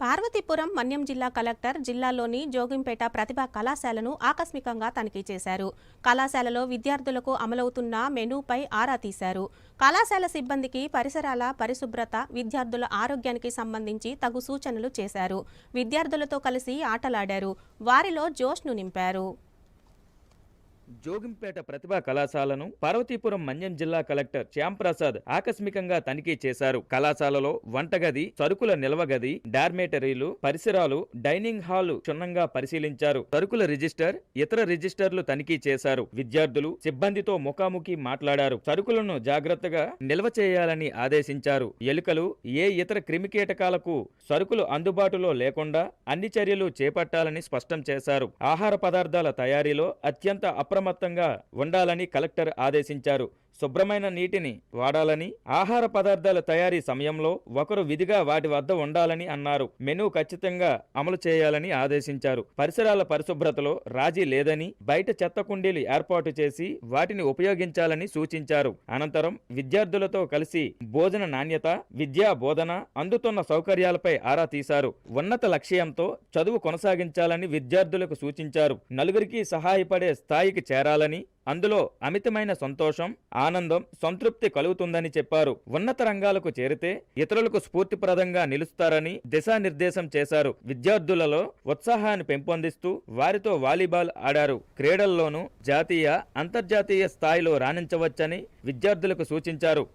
పార్వతీపురం మన్యం జిల్లా కలెక్టర్ జిల్లాలోని జోగింపేట ప్రతిభా కళాశాలను ఆకస్మికంగా తనిఖీ చేశారు. కళాశాలలో విద్యార్థులకు అమలవుతున్న మెనూపై ఆరా తీశారు. కళాశాల సిబ్బందికి పరిసరాల పరిశుభ్రత విద్యార్థుల ఆరోగ్యానికి సంబంధించి తగు సూచనలు చేశారు. విద్యార్థులతో కలిసి ఆటలాడారు. వారిలో జోష్ను నింపారు. జోగింపేట ప్రతిభా కళాశాలను పార్వతీపురం మన్యం జిల్లా కలెక్టర్ శ్యాంప్రసాద్ ఆకస్మికంగా తనిఖీ చేశారు. కళాశాలలో వంటగది సరుకుల నిల్వ గది డార్మేటరీలు పరిసరాలు డైనింగ్ హాల్ క్షుణ్ణంగా పరిశీలించారు. సరుకుల రిజిస్టర్ ఇతర రిజిస్టర్లు తనిఖీ చేశారు. విద్యార్థులు సిబ్బందితో ముఖాముఖి మాట్లాడారు. సరుకులను జాగ్రత్తగా నిల్వ చేయాలని ఆదేశించారు. ఎలుకలు ఏ ఇతర క్రిమికీటకాలకు సరుకులు అందుబాటులో లేకుండా అన్ని చర్యలు చేపట్టాలని స్పష్టం చేశారు. ఆహార పదార్థాల తయారీలో అత్యంత అప్రమత్తంగా ఉండాలని కలెక్టర్ ఆదేశించారు. శుభ్రమైన నీటిని వాడాలని ఆహార పదార్థాల తయారీ సమయంలో ఒకరు విధిగా వాటి వద్ద ఉండాలని అన్నారు. మెనూ ఖచ్చితంగా అమలు చేయాలని ఆదేశించారు. పరిసరాల పరిశుభ్రతలో రాజీ లేదని బయట చెత్త కుండీలు ఏర్పాటు చేసి వాటిని ఉపయోగించాలని సూచించారు. అనంతరం విద్యార్థులతో కలిసి భోజన నాణ్యత విద్యా బోధన అందుతున్న సౌకర్యాలపై ఆరా తీశారు. ఉన్నత లక్ష్యంతో చదువు కొనసాగించాలని విద్యార్థులకు సూచించారు. నలుగురికి సహాయపడే స్థాయికి చేరాలని అందులో అమితమైన సంతోషం ఆనందం సంతృప్తి కలుగుతుందని చెప్పారు. ఉన్నత రంగాలకు చేరితే ఇతరులకు స్ఫూర్తిప్రదంగా నిలుస్తారని దిశానిర్దేశం చేశారు. విద్యార్థులలో ఉత్సాహాన్ని పెంపొందిస్తూ వారితో వాలీబాల్ ఆడారు. క్రీడల్లోనూ జాతీయ అంతర్జాతీయ స్థాయిలో రాణించవచ్చని విద్యార్థులకు సూచించారు.